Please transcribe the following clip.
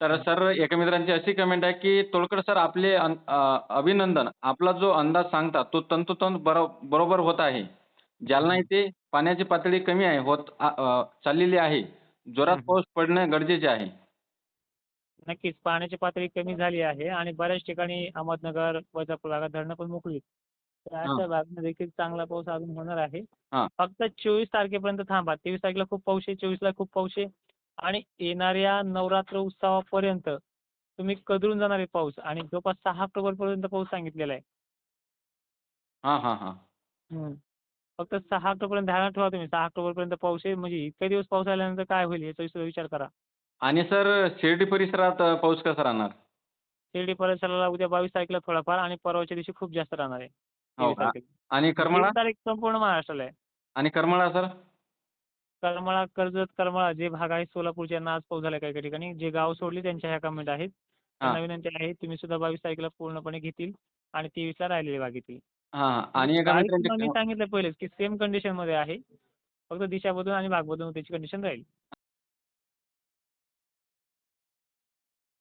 तर सर एका मित्रांची अशी कमेंट आहे की तोडकर सर आपले अन- अभिनंदन. आपला जो अंदाज सांगता तो तंतोतंत बरो बरोबर होत आहे. जालना येथे पाण्याची पातळी कमी आहे होत आ- चाललेली आहे. जोरात. पाऊस पडणे गरजेचे आहे. नक्कीच पाण्याची पातळी कमी झाली आहे आणि बऱ्याच ठिकाणी अहमदनगर वैजापूर भागात धरणं पण मोकळी तर अशा देखील चांगला पाऊस अजून होणार आहे. हा. फक्त चोवीस तारखेपर्यंत थांबा. तेवीस तारखेला खूप पाऊस आहे चोवीसला खूप पाऊस आहे. आणि येणाऱ्या नवरात्र उत्सवापर्यंत तुम्ही कदरून जाणार आहे पाऊस. आणि जवळपास सहा ऑक्टोबर पर्यंत पाऊस सांगितलेला आहे. हां हां हां. हम्म. फक्त सहा ऑक्टोबरपर्यंत ध्यानात ठेवा तुम्ही. सहा ऑक्टोबरपर्यंत पाऊस आहे. म्हणजे इतके दिवस पाऊस आल्यानंतर काय होईल याचा विचार करा. आणि सर शिर्डी परिसरात अ, पाऊस कसा राहणार? शिर्डी परिसराला उद्या बावीस तारखेला थोडाफार आणि परवाच्या दिवशी खूप जास्त राहणार आहे. हो तेवीस का? तारखेला. आणि करमाळा? तारीख संपूर्ण महाराष्ट्राला आहे. आणि करमाळा सर? करमाळा कर्जत करमाळा जे भाग आहेत सोलापूरच्या आज पाऊस झाला काही काही ठिकाणी. जे गाव सोडली त्यांच्या ह्या कमेंट आहेत. त्यांना विनंती आहे तुम्ही सुद्धा बावीस तारखेला पूर्णपणे घेतील आणि तेवीसला राहिलेले भाग हां आणि मी सांगितलं पहिलेच की सेम कंडिशनमध्ये आहे. फक्त दिशा बदलून आणि भाग बदलून त्याची कंडिशन राहील.